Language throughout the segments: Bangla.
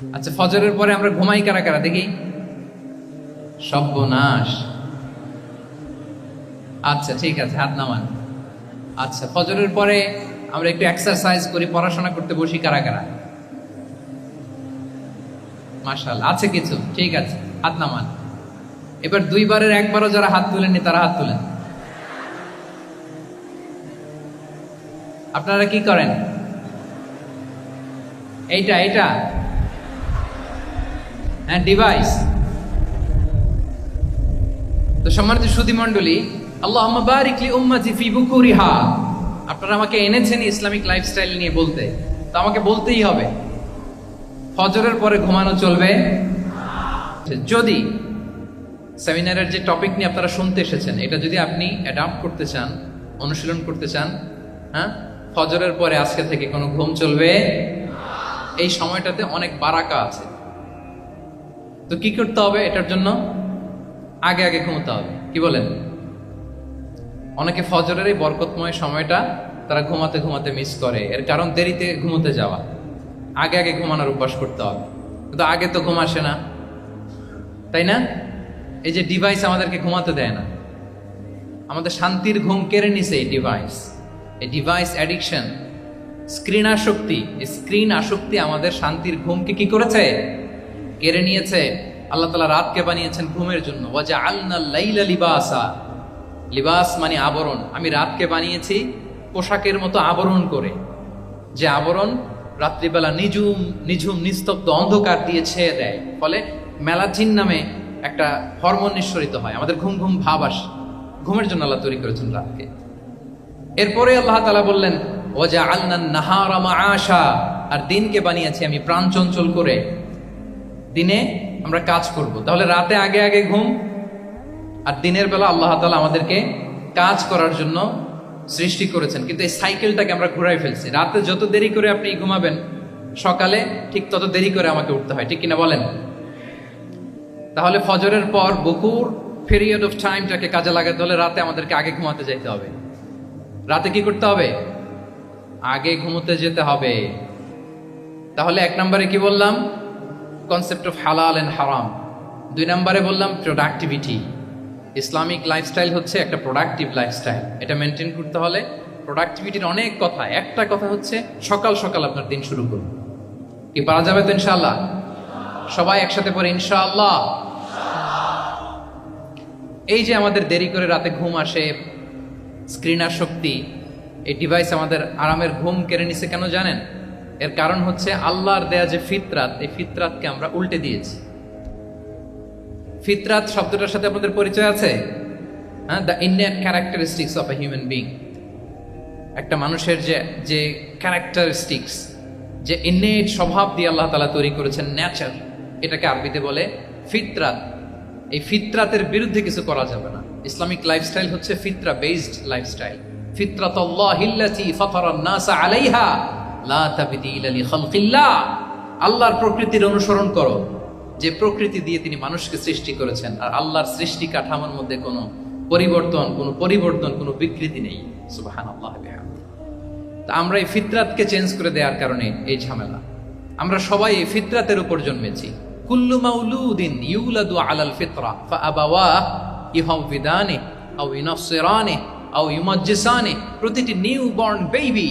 আচ্ছা ফজরের পরে আমরা ঘুমাই কারা কারা? দেখি। সর্বনাশ। আচ্ছা ঠিক আছে, হাত নামান। আচ্ছা ফজরের পরে আমরা একটু এক্সারসাইজ করি, পড়াশোনা করতে বসি কারা কারা? মার্শাল আছে কিছু, ঠিক আছে, হাত নামান। এবার দুইবারের একবারও যারা হাত তুলেননি, তারা হাত তুলেন। আপনারা কি করেন? এইটা এইটা। হ্যাঁ ডিভাইস তো সম্মানিত সুধী মণ্ডলী আল্লাহ বারিকলি উম্মাতি ফি বুকুরিহা। আপনারা আমাকে এনেছেন ইসলামিক লাইফস্টাইল নিয়ে বলতে। তো আমাকে বলতেই হবে, ফজরের পরে ঘুমানো চলবে? যদি সেমিনারের যে টপিক নিয়ে আপনারা শুনতে এসেছেন, এটা যদি আপনি অ্যাডাপ্ট করতে চান, অনুশীলন করতে চান হ্যাঁ? ফজরের পরে আজকে থেকে কোনো ঘুম চলবে? এই সময়টাতে অনেক বারাকা আছে। তো কি করতে হবে? এটার জন্য আগে আগে ঘুমোতে হবে। কি বলেন? অনেকে ফজরের এই বরকতময় সময়টা তারা ঘুমাতে ঘুমাতে মিস করে। এর কারণ দেরিতে ঘুমোতে যাওয়া। আগে আগে ঘুমানোর অভ্যাস করতে হবে। কিন্তু আগে তো ঘুম আসে না। তাই না? এই যে ডিভাইস আমাদেরকে ঘুমাতে দেয় না। আমাদের শান্তির ঘুম কেড়ে নিছে এই ডিভাইস এই ডিভাইস অ্যাডিকশন স্ক্রিন আসক্তি। এই স্ক্রিন আসক্তি আমাদের শান্তির ঘুমকে কি করেছে? কেড়ে নিয়েছে। আল্লাহ তালা রাতকে বানিয়েছেন ঘুমের জন্য। ওয়াজা আলনা লাইলা লিবাসা। লিবাস মানে আবরণ। আমি রাতকে বানিয়েছি পোশাকের মতো আবরণ করে। যে আবরণ রাত্রিবেলা নিঝুম নিঝুম, নিস্তব্ধ অন্ধকার দিয়ে ছেয়ে দেয়। ফলে মেলাজিন নামে একটা হরমোন নিঃসরিত হয়। আমাদের ঘুম ঘুম, ভাব আসে। ঘুমের জন্য আল্লাহ তৈরি করেছেন রাতকে। এরপরে আল্লাহ তালা বললেন ওজা আল্লাহ নাহারামা আশা আর দিনকে বানিয়েছি আমি প্রাণ চঞ্চল করে। দিনে আমরা কাজ করব। তাহলে রাতে আগে আগে ঘুম আর দিনের বেলা আল্লাহ তালা আমাদেরকে কাজ করার জন্য সৃষ্টি করেছেন। কিন্তু এই সাইকেলটাকে আমরা ঘুরাই ফেলছি। রাতে যত দেরি করে আপনি ঘুমাবেন, সকালে ঠিক তত দেরি করে আমাকে উঠতে হয়। ঠিক কিনা বলেন? তাহলে ফজরের পর বকুর পিরিয়ড অফ টাইমটাকে কাজে লাগাতে হলে রাতে আমাদেরকে আগে ঘুমাতে যাইতে হবে। রাতে কি করতে হবে? আগে ঘুমোতে যেতে হবে। তাহলে এক নম্বরে কি বললাম? কনসেপ্ট অফ হালাল এন্ড হারাম দুই নম্বরে বললাম প্রোডাক্টিভিটি ইসলামিক লাইফস্টাইল হচ্ছে একটা প্রোডাক্টিভ লাইফস্টাইল এটা মেনটেন করতে হলে প্রোডাক্টিভিটির অনেক কথা। একটা কথা হচ্ছে সকাল সকাল আপনার দিন শুরু করুন। কি পারা যাবে তো ইনশাআল্লাহ? সবাই একসাথে পরে ইনশাআল্লাহ। এই যে আমাদের দেরি করে রাতে ঘুম আসে স্ক্রিন শক্তি, এই ডিভাইস আমাদের আরামের ঘুম কেড়ে নিছে কেন জানেন? এর কারণ হচ্ছে আল্লাহর দেয়া যে ফিতরাত, এই ফিতরাতকে আমরা উল্টে দিয়েছি। ফিতরাত শব্দটার সাথে আপনাদের পরিচয় আছে? হ্যাঁ the Indian characteristics of a human being একটা মানুষের যে যে ক্যারেক্টারিস্টিক্স যে ইন্নেট স্বভাব দিয়ে আল্লাহ তালা তৈরি করেছেন ন্যাচার এটাকে আরবিতে বলে ফিতরাত। এই ফিতরাতের বিরুদ্ধে কিছু করা যাবে না। ইসলামিক লাইফস্টাইল হচ্ছে ফিতরা বেসড লাইফস্টাইল ফিতরাত আল্লাহিল্লাতি ফাতারান নাস আলাইহা। আল্লাহর প্রকৃতির অনুসরণ করো। যে প্রকৃতি দিয়ে তিনি মানুষকে সৃষ্টি করেছেন, আর আল্লাহর সৃষ্টি কাঠামোর মধ্যে কোনো পরিবর্তন কোনো পরিবর্তন, কোনো বিকৃতি নেই। সুবহানাল্লাহ আল্লাহ তা আমরা এই ফিতরাতকে চেঞ্জ করে দেওয়ার কারণে এই ঝামেলা। আমরা সবাই এই ফিতরাতের উপর জন্মেছি। কুল্লু মাউলুদিন ইউলাদু আলাল ফিতরা ফাআবাওয়া ইহাউবিদানে আও ইনাসসিরানে আও ইউমাজ্জিসানে প্রতিটি নিউ বর্ন বেবি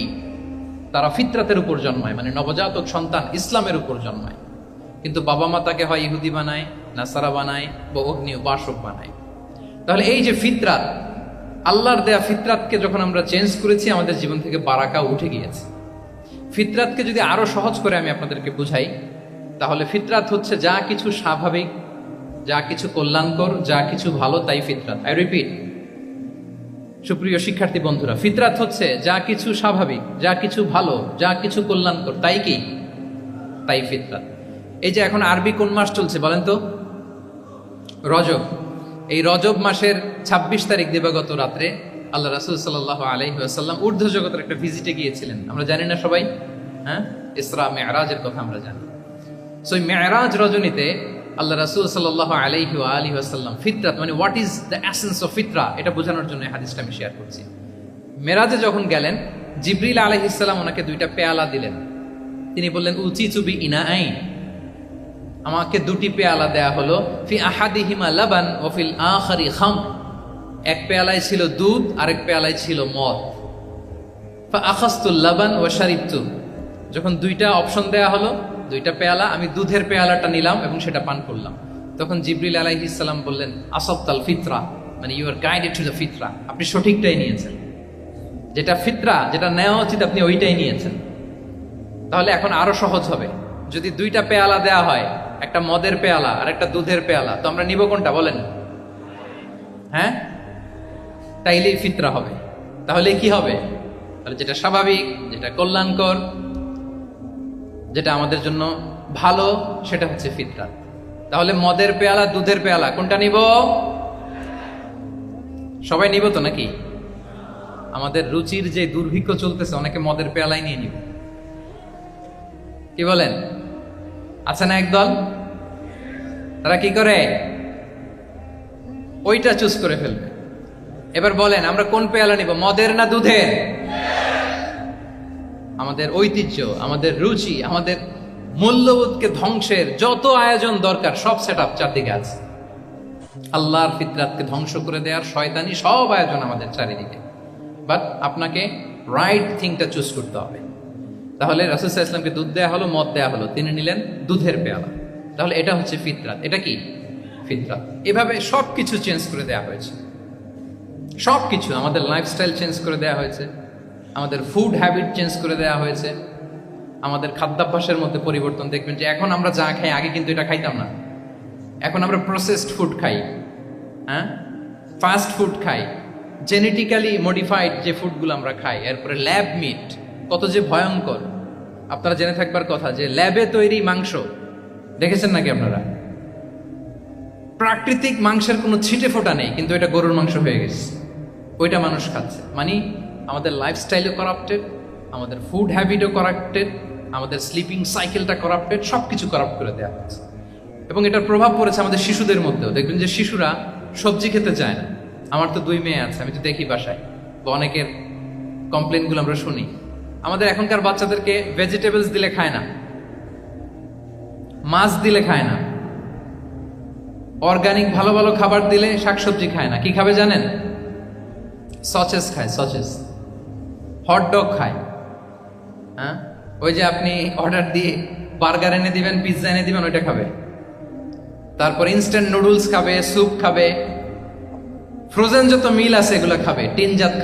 তারা ফিতরাতের উপর জন্মায় মানে নবজাতক সন্তান ইসলামের উপর জন্মায়। কিন্তু বাবা মা তাকে হয় ইহুদি বানায়, নাসারা বানায় বা অগ্নি বাসক বানায়। তাহলে এই যে ফিতরাত, আল্লাহর দেয়া ফিতরাতকে যখন আমরা চেঞ্জ করেছি, আমাদের জীবন থেকে বারাকা উঠে গিয়েছে। ফিতরাতকে যদি আরও সহজ করে আমি আপনাদেরকে বুঝাই, তাহলে ফিতরাত হচ্ছে যা কিছু স্বাভাবিক, যা কিছু কল্যাণকর, যা কিছু ভালো, তাই ফিতরাত। আই রিপিট সুপ্রিয় শিক্ষার্থী বন্ধুরা, ফিতরাত হচ্ছে যা কিছু স্বাভাবিক, যা কিছু ভালো, যা কিছু কল্যাণকর। তাই কি? তাই ফিতরাত। এই যে এখন আরবি কোন মাস চলছে বলেন তো? রজব। এই রজব মাসের ২৬ তারিখ দিবাগত রাত্রে আল্লাহ রাসুল সাল্লাহ আলহিহাসাল্লাম ঊর্ধ্ব জগতের একটা ভিজিটে গিয়েছিলেন। আমরা জানি না সবাই হ্যাঁ? ইসরা মেয়ারাজের কথা আমরা জানি। সো মেয়ারাজ রজনীতে আল্লাহ রাসুল সাল্লাহ আলহি আলী আসাল্লাম ফিতরাত মানে what is the essence of ফিতরা, এটা বোঝানোর জন্য হাদিসটা আমি শেয়ার করছি। মেরাজে যখন গেলেন, জিব্রিল আলহিসাল্লাম ওনাকে দুইটা পেয়ালা দিলেন। তিনি বললেন উচি চুবি ইনা আইন আমাকে দুটি পেয়ালা দেয়া হলো, ফি আহাদি হিমা লাবান ও ফিল আখারি খাম। এক পেয়ালায় ছিল দুধ, আরেক পেয়ালায় ছিল মদ। আখাস্তুল লাবান ও শারিবতু। যখন দুইটা অপশন দেয়া হলো দুইটা পেয়ালা, আমি দুধের পেয়ালাটা নিলাম এবং সেটা পান করলাম। তখন জিবরিল আলাইহিসাল্লাম বললেন আসফতাল ফিতরা। মানে you are guided to the ফিতরা আপনি সঠিকটাই নিয়েছেন। যেটা ফিতরা, যেটা নেওয়া উচিত, আপনি ওইটাই নিয়েছেন। তাহলে এখন আরও সহজ হবে। যদি দুইটা পেয়ালা দেয়া হয়, একটা মদের পেয়ালা আর একটা দুধের পেয়ালা, তো আমরা নিব কোনটা, বলেন? হ্যাঁ? তাইলেই ফিতরা হবে। তাহলে কি হবে? তাহলে যেটা স্বাভাবিক, যেটা কল্যাণকর যেটা আমাদের জন্য ভালো, সেটা হচ্ছে ফিতরা। তাহলে মদের পেয়ালা, দুধের পেয়ালা, কোনটা নিব? সবাই নিব তো নাকি? আমাদের রুচির যে দুর্ভিক্ষ চলতেছে, অনেকে মদের পেয়ালাই নিয়ে নিব। কি বলেন? আছে না একদল? তারা কি করে? ওইটা চুজ করে ফেলবে। এবার বলেন, আমরা কোন পেয়ালা নিব, মদের না দুধের? আমাদের ঐতিহ্য, আমাদের রুচি, আমাদের মূল্যবোধকে ধ্বংসের যত আয়োজন দরকার, সব সেট আপ চারদিকে আছে। আল্লাহর ফিতরাতকে ধ্বংস করে দেওয়ার শয়তানি সব আয়োজন আমাদের চারিদিকে। বাট আপনাকে রাইট থিংটা চুজ করতে হবে। তাহলে রাসুসাহ ইসলামকে দুধ দেওয়া হলো, মদ দেওয়া হলো, তিনি নিলেন দুধের পেয়ালা। তাহলে এটা হচ্ছে ফিতরাত। এটা কি? ফিতরাত। এভাবে সব কিছু চেঞ্জ করে দেওয়া হয়েছে। সব কিছু আমাদের লাইফস্টাইল চেঞ্জ করে দেওয়া হয়েছে। আমাদের ফুড হ্যাবিট চেঞ্জ করে দেওয়া হয়েছে। আমাদের খাদ্যাভ্যাসের মধ্যে পরিবর্তন দেখবেন যে এখন আমরা যা খাই, আগে কিন্তু এটা খাইতাম না। এখন আমরা প্রসেসড ফুড খাই হ্যাঁ? ফাস্ট ফুড খাই। জেনেটিক্যালি মডিফাইড যে ফুডগুলো আমরা খাই, এরপরে ল্যাব মিট কত যে ভয়ঙ্কর। আপনারা জেনে থাকবার কথা যে ল্যাবে তৈরি মাংস, দেখেছেন নাকি আপনারা? প্রাকৃতিক মাংসের কোনো ছিটে ফোটা নেই, কিন্তু এটা গরুর মাংস হয়ে গেছে। ওইটা মানুষ খাচ্ছে। মানে আমাদের লাইফস্টাইলও করাপ্টেড আমাদের ফুড হ্যাবিটও করাপ্টেড আমাদের স্লিপিং সাইকেলটা করাপ্টেড সব কিছু করাপ্ট করে দেওয়া হচ্ছে এবং এটার প্রভাব পড়েছে আমাদের শিশুদের মধ্যেও। দেখবেন যে শিশুরা সবজি খেতে চায় না। আমার তো দুই মেয়ে আছে, আমি তো দেখি বাসায়। বা অনেকের কমপ্লেনগুলো আমরা শুনি। আমাদের এখনকার বাচ্চাদেরকে ভেজিটেবলস দিলে খায় না। মাছ দিলে খায় না। অর্গানিক ভালো ভালো খাবার দিলে শাকসবজি খায় না। কি খাবে জানেন? সচেস খায়, সচেস। হট ডগ খায়। হ্যাঁ? ওই যে আপনি অর্ডার দিয়ে বার্গার এনে দিবেন পিৎজা এনে দিবেন, ওইটা খাবে। তারপর ইনস্ট্যান্ট নুডলস খাবে স্যুপ খাবে। ফ্রোজেন যত মিল আছে, এগুলো খাবে। টিনজাত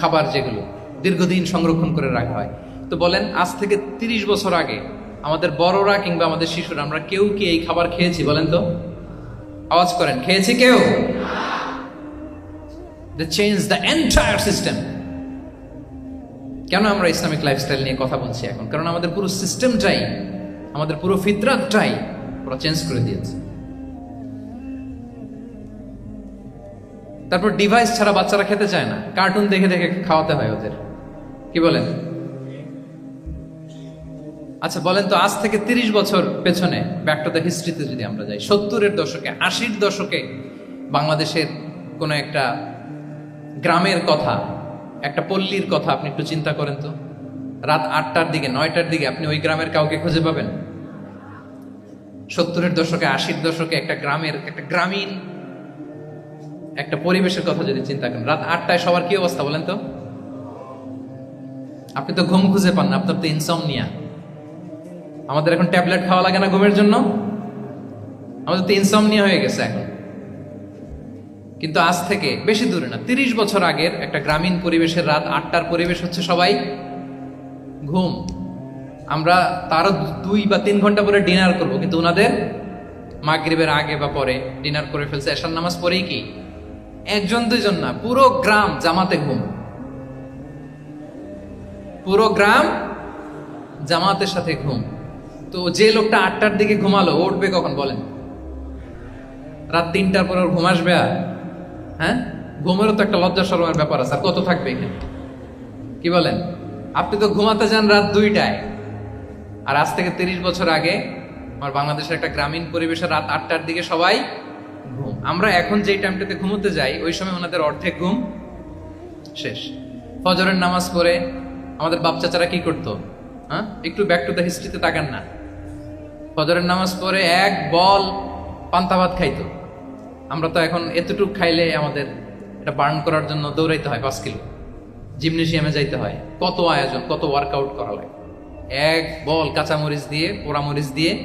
খাবার যেগুলো দীর্ঘদিন সংরক্ষণ করে রাখা হয়। তো বলেন, আজ থেকে তিরিশ বছর আগে আমাদের বড়রা কিংবা আমাদের শিশুরা, আমরা কেউ কি এই খাবার খেয়েছি, বলেন তো? আওয়াজ করেন, খেয়েছি কেউ? The change the entire system কেন আমরা ইসলামিক লাইফস্টাইল নিয়ে কথা বলছি এখন? কারণ আমাদের পুরো সিস্টেমটাই আমাদের পুরো ফিতরাতটাই ওরা চেঞ্জ করে দিয়েছে। তারপর ডিভাইস ছাড়া বাচ্চারা খেতে চায় না। কার্টুন দেখে দেখে খাওয়াতে হয় ওদের। কি বলেন? আচ্ছা বলেন তো, আজ থেকে তিরিশ বছর পেছনে ব্যাক টু দ্য হিস্ট্রিতে যদি আমরা যাই, সত্তরের দশকে, আশির দশকে বাংলাদেশের কোনো একটা গ্রামের কথা একটা পল্লীর কথা আপনি একটু চিন্তা করেন তো। রাত আটটার দিকে, নয়টার দিকে আপনি ওই গ্রামের কাউকে খুঁজে পাবেন। সত্তরের দশকে, আশির দশকে একটা গ্রামের, একটা গ্রামীণ, একটা পরিবেশের কথা যদি চিন্তা করেন। রাত আটটায় সবার কি অবস্থা বলেন তো? আপনি তো ঘুম খুঁজে পান না, আপনার তো ইনসমনিয়া আমাদের এখন ট্যাবলেট খাওয়া লাগে না ঘুমের জন্য? আমাদের তো ইনসমনিয়া হয়ে গেছে এখন। কিন্তু আজ থেকে বেশি দূরে না, তিরিশ বছর আগের একটা গ্রামীণ পরিবেশের রাত, আটটার পরিবেশ হচ্ছে সবাই ঘুম। আমরা তারও দুই বা তিন ঘণ্টা পরে ডিনার করব, কিন্তু ওনাদের মাগরিবের আগে বা পরে ডিনার করে ফেলছে। এসার নামাজ পরেই কি? একজন, দুইজন না, পুরো গ্রাম জামাতে ঘুম। পুরো গ্রাম জামাতের সাথে ঘুম। তো যে লোকটা আটটার দিকে ঘুমালো উঠবে কখন বলেন? রাত তিনটার পর ওর ঘুম আসবে আর? হ্যাঁ? ঘুমেরও তো একটা লজ্জা শরমের ব্যাপার আছে, আর কত থাকবে এখানে? কি বলেন? আপনি তো ঘুমাতে যান রাত দুইটায়। আর আজ থেকে তিরিশ বছর আগে আমার বাংলাদেশের একটা গ্রামীণ পরিবেশে রাত আটটার দিকে সবাই ঘুম। আমরা এখন যেই টাইমটাতে ঘুমোতে যাই, ওই সময় ওনাদের অর্ধেক ঘুম শেষ। ফজরের নামাজ পড়ে আমাদের বাপ চাচারা কি করতো? হ্যাঁ? একটু ব্যাক টু দ্য হিস্ট্রিতে তাকান না। ফজরের নামাজ পড়ে এক বল পান্তা ভাত খাইতো। আমরা তো এখন এতটুক খাইলে আমাদের এটা বার্ন করার জন্য দৌড়াইতে হয় পাঁচ কিলো। জিমনেশিয়ামে যাইতে হয়। কত আয়োজন, কত ওয়ার্কআউট করা লাগে। এক বল কাঁচামরিচ দিয়ে, পোড়ামরিচ দিয়ে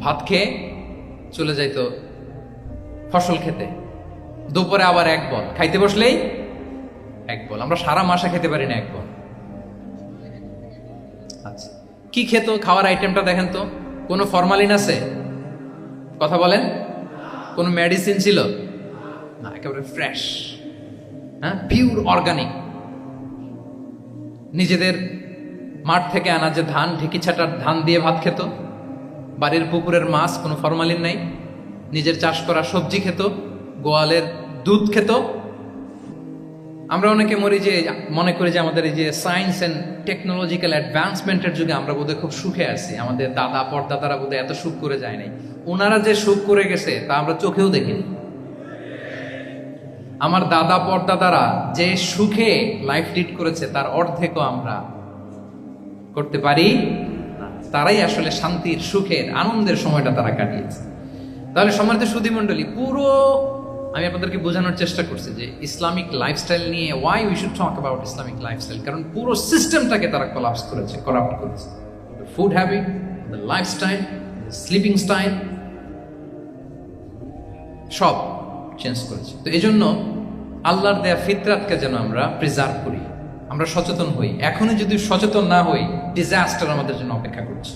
ভাত খেয়ে চলে যাইতো ফসল খেতে। দুপুরে আবার এক বল। খাইতে বসলেই এক বল। আমরা সারা মাসে খেতে পারি না এক বল। আচ্ছা কি খেত? খাওয়ার আইটেমটা দেখেন তো। কোনো ফরমালিন আছে? কথা বলেন। কোনো মেডিসিন ছিল? না, একেবারে ফ্রেশ হ্যাঁ? পিওর অর্গানিক নিজেদের মাঠ থেকে আনা যে ধান, ঢেকি ছাটার ধান দিয়ে ভাত খেত। বাড়ির পুকুরের মাছ, কোনো ফরমালিন নাই। নিজের চাষ করা সবজি খেত, গোয়ালের দুধ খেত। আমরা অনেকে মরি যে, মনে করি যে আমাদের এই যে সায়েন্স অ্যান্ড টেকনোলজিক্যাল অ্যাডভান্সমেন্টের যুগে আমরা বোধহয় খুব সুখে আছি। আমাদের দাদা পরদাদারা বোধহয় এত সুখ করে যায় নাই। ওনারা যে সুখ করে গেছে, তা আমরা চোখেও দেখিনি। আমার দাদা পরদাদারা যে সুখে লাইফ লিড করেছে, তার অর্ধেকও আমরা করতে পারি তারাই আসলে শান্তির, সুখের, আনন্দের সময়টা তারা কাটিয়েছে। তাহলে সম্মানিত সুধী মণ্ডলী পুরো আমি আপনাদেরকে বোঝানোর চেষ্টা করছি যে ইসলামিক লাইফস্টাইল নিয়ে why we should talk about Islamic lifestyle কারণ পুরো সিস্টেমটাকে তারা কলাপস করেছে করাপ্ট করেছে। Food habit the lifestyle sleeping style সব চেঞ্জ করেছে। তো এই জন্য আল্লাহর দেয়া ফিতরাতকে যেন আমরা প্রিজার্ভ করি, আমরা সচেতন হই। এখনই যদি সচেতন না হই ডিজাস্টার আমাদের জন্য অপেক্ষা করছে।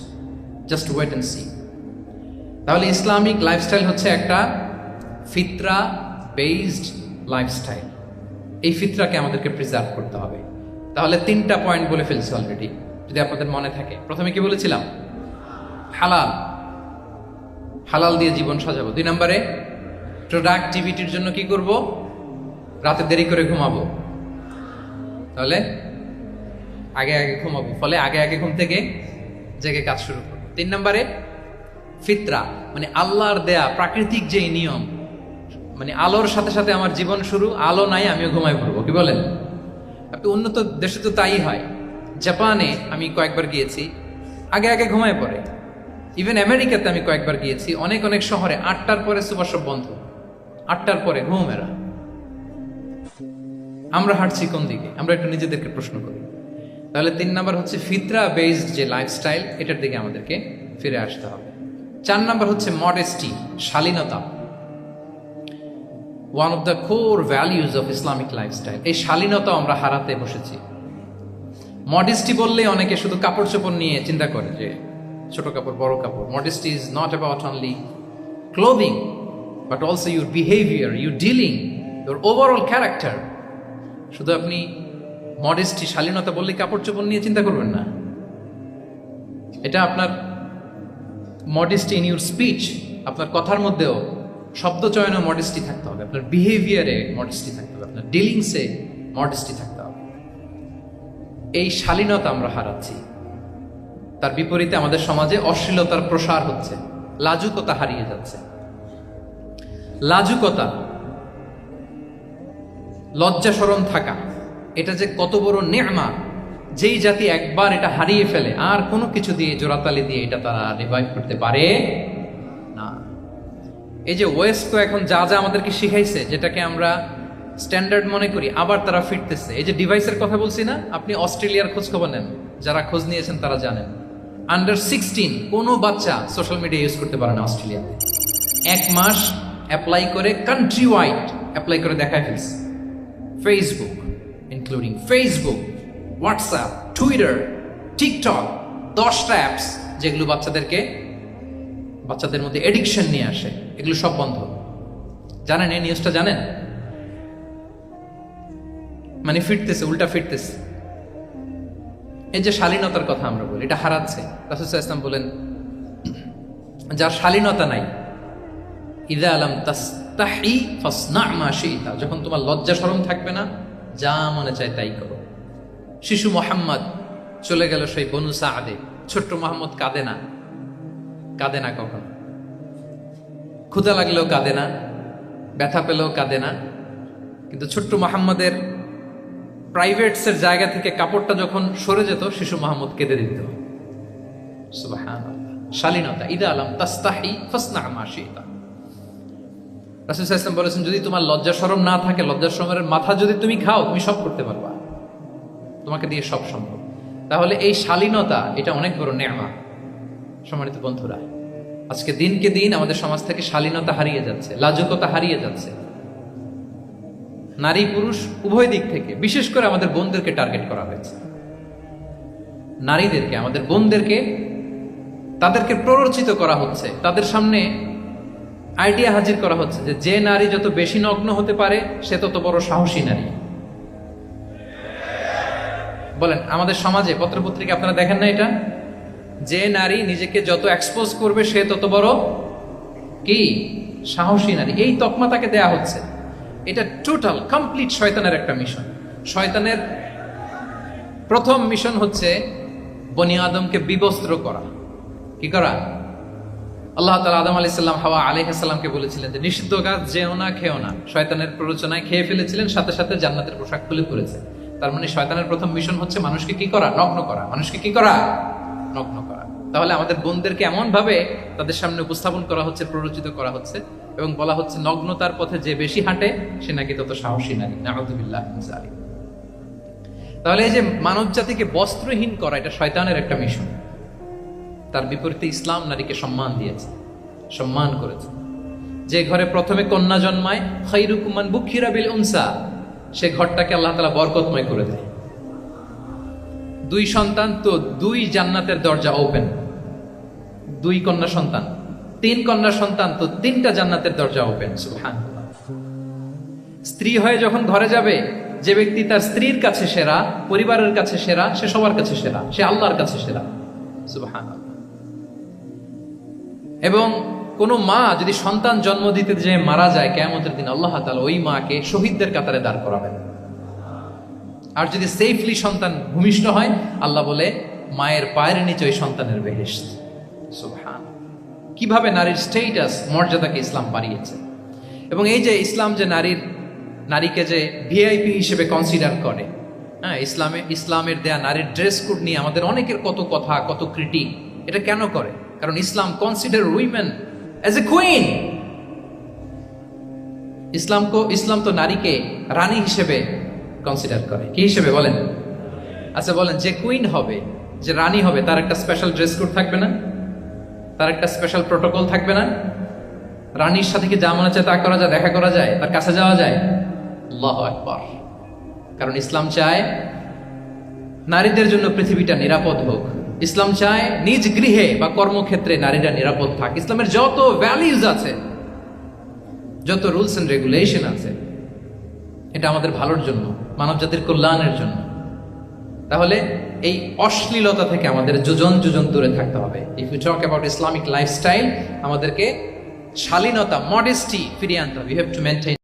জাস্ট ওয়েট অ্যান্ড সি তাহলে ইসলামিক লাইফস্টাইল হচ্ছে একটা ফিতরা বেসড লাইফস্টাইল এই ফিতরাকে আমাদেরকে প্রিজার্ভ করতে হবে। তাহলে তিনটা পয়েন্ট বলে ফেলছি অলরেডি যদি আপনাদের মনে থাকে। প্রথমে কি বলেছিলাম? হালাল। হালাল দিয়ে জীবন সাজাবো। দুই নম্বরে প্রোডাক্টিভিটির জন্য কি করব? রাতে দেরি করে ঘুমাবো। তাহলে আগে আগে ঘুমাবো। ফলে আগে আগে ঘুম থেকে জেগে কাজ শুরু করব। তিন নম্বরে, ফিতরা মানে আল্লাহর দেয়া প্রাকৃতিক যে নিয়ম মানে আলোর সাথে সাথে আমার জীবন শুরু, আলো নাই, আমিও ঘুমাই পড়ব। কি বলেন? আপনি উন্নত দেশে তো তাই হয়। জাপানে আমি কয়েকবার গিয়েছি, আগে আগে ঘুমায় পড়ে। ইভেন আমেরিকাতে আমি কয়েকবার গিয়েছি, অনেক অনেক শহরে আটটার পরে সুপার সব বন্ধ। আটটার পরে ঘুমেরা আমরা হাঁটছি কোন দিকে? আমরা একটু নিজেদেরকে প্রশ্ন করি। তাহলে তিন নাম্বার হচ্ছে ফিতরা বেসড যে লাইফস্টাইল এটার দিকে আমাদেরকে ফিরে আসতে হবে। চার নাম্বার হচ্ছে মডেস্টি শালীনতা। One of the core values of Islamic lifestyle এই শালীনতা আমরা হারাতে বসেছি। মডেস্টি বললে অনেকে শুধু কাপড় চোপড় নিয়ে চিন্তা করে যে ছোট কাপড়, বড় কাপড়। Modesty is not about only clothing but also your behaviour your dealing your overall character শুধু আপনি মডেস্টি শালীনতা বললে কাপড় চোপড় নিয়ে চিন্তা করবেন না। এটা আপনার মডেস্টি ইন ইউর স্পিচ আপনার কথার মধ্যেও শব্দ চয়নে মডেস্টি থাকতে হবে, আপনার বিহেভিয়ারে মডেস্টি থাকতে হবে, আপনার ডিলিংসে মডেস্টি থাকতে হবে। এই শালীনতা আমরা হারাচ্ছি। তার বিপরীতে আমাদের সমাজে অশ্লীলতার প্রসার হচ্ছে, লাজুকতা হারিয়ে যাচ্ছে। লাজুকতা লজ্জা সরম থাকা, এটা যে কত বড় নেমা যেই জাতি একবার এটা হারিয়ে ফেলে, আর কোনো কিছু দিয়ে জোড়াতালি দিয়ে এটা তারা রিভাইভ করতে পারে না। এই যে ওয়েস্ট এখন যা যা আমাদেরকে শিখাইছে, যেটাকে আমরা স্ট্যান্ডার্ড মনে করি, আবার তারা ফিরতেছে। এই যে ডিভাইসের কথা বলছি না, আপনি অস্ট্রেলিয়ার খোঁজ খবর নেন, যারা খোঁজ নিয়েছেন তারা জানেন। আন্ডার সিক্সটিন কোনো বাচ্চা সোশ্যাল মিডিয়া ইউজ করতে পারে না অস্ট্রেলিয়াতে। এক মাস অ্যাপ্লাই করে কান্ট্রি ওয়াইড অ্যাপ্লাই করে দেখায় ফেলছে। Facebook including Facebook WhatsApp Twitter TikTok দশটা অ্যাপস যেগুলো বাচ্চাদেরকে, বাচ্চাদের মধ্যে এডিকশন নিয়ে আসে, এগুলো সব বন্ধ। জানেন এই নিউজটা জানেন? মানে ফিরতেছে, উল্টা ফিরতেছে। এই যে শালীনতার কথা আমরা বলি, এটা হারাচ্ছে। রাসুল ইসলাম বলেন, যার শালীনতা নাই ইদা তাস্তাহি ফাসনা মা শিইতা যখন তোমার লজ্জা শরম থাকবে না, যা মনে চায় তাই করো। শিশু মোহাম্মদ চলে গেল সেই বনু সাদে। ছোট্ট মোহাম্মদ কাঁদে না। কাঁদে না কখন? ক্ষুদা লাগলেও কাঁদে না, ব্যথা পেলেও কাঁদে না। কিন্তু ছোট্ট মোহাম্মদের প্রাইভেটসের জায়গা থেকে কাপড়টা যখন সরে যেত, শিশু মোহাম্মদ কেঁদে দিত। শালীনতা। ইদা আলম তাস্তাহি ফাসনা মা শিতা। রাসূল বলেছেন, যদি তোমার লজ্জা শরম না থাকে লজ্জা শরমের মাথা যদি তুমি খাও, তুমি সব করতে পারবা। তোমাকে দিয়ে সব সম্ভব। তাহলে এই শালীনতা, এটা অনেক বড় নেমা সম্মানিত বন্ধুরা, আজকে দিনকে দিন আমাদের সমাজ থেকে শালীনতা হারিয়ে যাচ্ছে, লাজুকতা হারিয়ে যাচ্ছে। নারী, পুরুষ, উভয় দিক থেকে, বিশেষ করে আমাদের বোনদেরকে টার্গেট করা হয়েছে। নারীদেরকে, আমাদের বোনদেরকে, তাদেরকে প্ররোচিত করা হচ্ছে। তাদের সামনে আইডিয়া হাজির করা হচ্ছে যে যে নারী যত বেশি নগ্ন হতে পারে, সে তত বড় সাহসী নারী। বলেন, আমাদের সমাজে পত্রপত্রিকা আপনারা দেখেন না এটা? যে নারী নিজেকে যত এক্সপোজ করবে, সে তত বড় কি? সাহসী নারী। এই তকমা তাকে দেয়া হচ্ছে। এটা টোটাল কমপ্লিট শয়তানের একটা মিশন শয়তানের প্রথম মিশন হচ্ছে বনি আদমকে বিবস্ত্র করা। কি করা? আল্লাহ তালা আদম আলি সাল্লাম হাওয়া আলহামকে বলেছিলেন যে, নিষিদ্ধ কাজ যেও না, খেও না। শয়তানের প্ররোচনায় খেয়ে ফেলেছিলেন, সাথে সাথে জান্নাতের পোশাক খুলে পড়েছে। তার মানে শয়তানের প্রথম মিশন হচ্ছে মানুষকে কি করা? নগ্ন করা। মানুষকে কি করা? নগ্ন করা। তাহলে আমাদের বোনদেরকে এমন ভাবে তাদের সামনে উপস্থাপন করা হচ্ছে, প্ররোচিত করা হচ্ছে এবং বলা হচ্ছে, নগ্নতার পথে যে বেশি হাঁটে, সে নাকি তত সাহসী নারী। নাহদুবিল্লাহ তাহলে এই যে মানব জাতিকে বস্ত্রহীন করা, এটা শয়তানের একটা মিশন তার বিপরীতে ইসলাম নারীকে সম্মান দিয়েছে, সম্মান করেছে। যে ঘরে প্রথমে কন্যা জন্মায় খৈরুকুমান বুখিরা বিল উনসা, সে ঘরটাকে আল্লাহ তালা বরকতময় করে দেয়। দুই সন্তান তো দুই জান্নাতের দরজা ওপেন দুই কন্যা সন্তান, তিন কন্যা সন্তান তো তিনটা জান্নাতের দরজা ওপেন সুবহান স্ত্রী হয়ে যখন ঘরে যাবে, যে ব্যক্তি তার স্ত্রীর কাছে সেরা, পরিবারের কাছে সেরা, সে সবার কাছে সেরা, সে আল্লাহর কাছে সেরা সুবহান এবং কোন মা যদি সন্তান জন্ম দিতে যে মারা যায় কেমতের দিন, আল্লাহ তালা ওই মাকে শহীদদের কাতারে দাঁড় করাবেন। আর যদি সেফলি সন্তান ভূমিষ্ঠ হয়, আল্লাহ বলে, মায়ের পায়ের নিচে ওই সন্তানের বেহেস্ত কীভাবে নারীর স্টেটাস মর্যাদাকে ইসলাম বাড়িয়েছে? এবং এই যে ইসলাম যে নারীর, নারীকে যে ভিআইপি হিসেবে কনসিডার করে হ্যাঁ ইসলামে, ইসলামের দেয়া নারীর ড্রেস কোড নিয়ে আমাদের অনেকের কত কথা, কত ক্রিটিক এটা কেন করে? কারণ Islam consider women as a queen Islam Islam তো নারীকে রানী হিসেবে কনসিডার করে। কি হিসেবে বলেন? আচ্ছা বলেন, যে কুইন হবে, যে রানী হবে, তার একটা স্পেশাল ড্রেস কোড থাকবে না? তার একটা স্পেশাল প্রোটোকল থাকবে না? রানীর সাথে কি যা মনে চায় তা করা যায়, দেখা করা যায়, তার কাছে যাওয়া যায়? আল্লাহ একবার কারণ ইসলাম চায় নারীদের জন্য পৃথিবীটা নিরাপদ হোক। ইসলাম চায় নিজ গৃহে বা কর্মক্ষেত্রে নারীরা নিরাপদ থাক। ইসলামের যত ভ্যালিউজ আছে, যত রুলস এন্ড রেগুলেশন আছে, এটা আমাদের ভালোর জন্য মানব জাতির কল্যাণের জন্য। তাহলে এই অশ্লীলতা থেকে আমাদের যোজন যোজন দূরে থাকতে হবে। If you talk about Islamic lifestyle আমাদেরকে শালীনতা মডেস্টি ফিরিয়ে আনতে হবে। You have to maintain